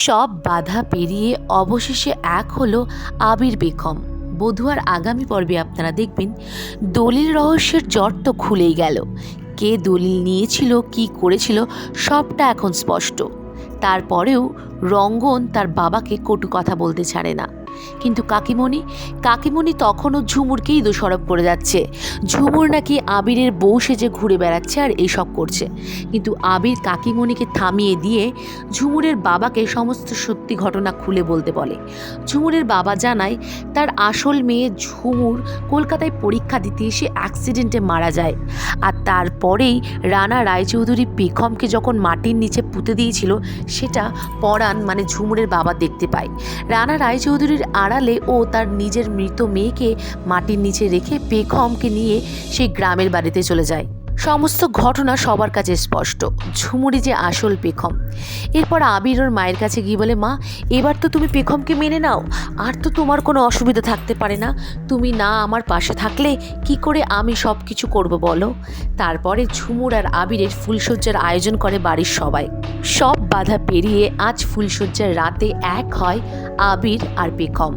সব বাধা পেরিয়ে অবশেষে এক হলো আবির বেগম। বধুয়ার আগামী পর্বে আপনারা দেখবেন দলিল রহস্যের জট তো খুলেই গেল। কে দলিল নিয়েছিল, কি করেছিল, সবটা এখন স্পষ্ট। তারপরেও রঙ্গন তার বাবাকে কটু কথা বলতে ছাড়ে না। কিন্তু কাকিমণি কাকিমণি তখনও ঝুমুরকেই দোষারোপ করে যাচ্ছে। ঝুমুর নাকি আবিরের বউ সেজে ঘুরে বেড়াচ্ছে আর এইসব করছে। কিন্তু আবির কাকিমণিকে থামিয়ে দিয়ে ঝুমুরের বাবাকে সমস্ত সত্যি ঘটনা খুলে বলতে বলে। ঝুমুরের বাবা জানায়, তার আসল মেয়ে ঝুমুর কলকাতায় পরীক্ষা দিতে এসে অ্যাক্সিডেন্টে মারা যায়। আর তারপরেই রানা রায়চৌধুরী পেখমকে যখন মাটির নিচে পুঁতে দিয়েছিল, সেটা পরাণ মানে ঝুমুরের বাবা দেখতে পায়। রানা রায়চৌধুরীর আড়ালে ও তার নিজের মৃত মেয়েকে মাটির নিচে রেখে পেখমকে নিয়ে সেই গ্রামের বাড়িতে চলে যায়। সমস্ত ঘটনা সবার কাছে স্পষ্ট। ঝুমুরি যে আসল পেখম এরপর আবির ওর মায়ের কাছে গিয়ে বলে, মা, এবার তো তুমি পেখমকে মেনে নাও। আর তো তোমার কোনো অসুবিধা থাকতে পারে না। তুমি না আমার পাশে থাকলে কি করে আমি সব কিছু করব বলো? তারপরে ঝুমুর আর আবিরের ফুলশয্যার আয়োজন করে বাড়ির সবাই। সব বাধা পেরিয়ে আজ ফুলশয্যার রাতে এক হয় আবির আর পেখম